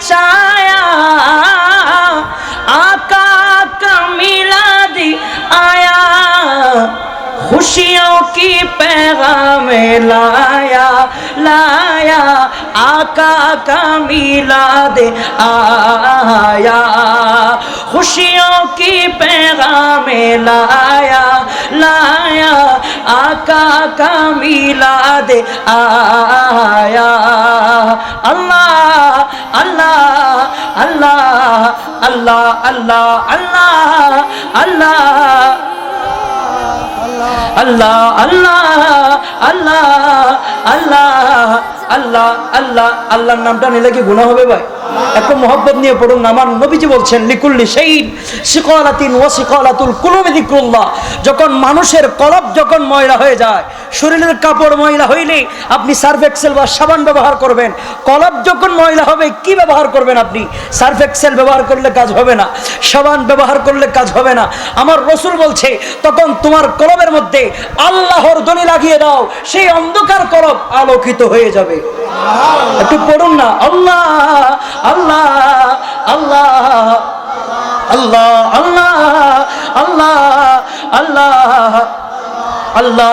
मचाया आका का दी आया। खुशियों की पैगाम लाया लाया। आका का दे आया। खुशियों की पैगाम लाया लाया। आका का दे आया। अल्लाह আল্লাহ আল্লাহ আল্লাহ আল্লাহ। আল্লাহ আল্লাহ আল্লাহ আল্লাহ আল্লাহ আল্লাহ। আল্লাহর নামটা নিলে কি গুণা হবে ভাই? এত মহব্বত নিয়ে পড়ুন। আমার নবীজি বলছেন, লিকুল্লি সেইন শিকলাতিন ও শিকলাতুল কুলুবি যখন মানুষের কলব যখন ময়লা হয়ে যায় শরীরের কাপড় ময়লা হইলে আপনি সার্ফ এক্সেল বা সাবান ব্যবহার করবেন। কলব যখন ময়লা হবে, কি ব্যবহার করবেন আপনি? সার্ফ এক্সেল ব্যবহার করলে কাজ হবে না। সাবান ব্যবহার করলে কাজ হবে না। আমার রসুল বলছে, তখন তোমার কলবের মধ্যে আল্লাহর দনি লাগিয়ে দাও, সেই অন্ধকার কলব আলোকিত হয়ে যাবে। একটু পড়ুন না আল্লাহ আল্লাহ আল্লাহ আল্লাহ আল্লাহ আল্লাহ আল্লাহ আল্লাহ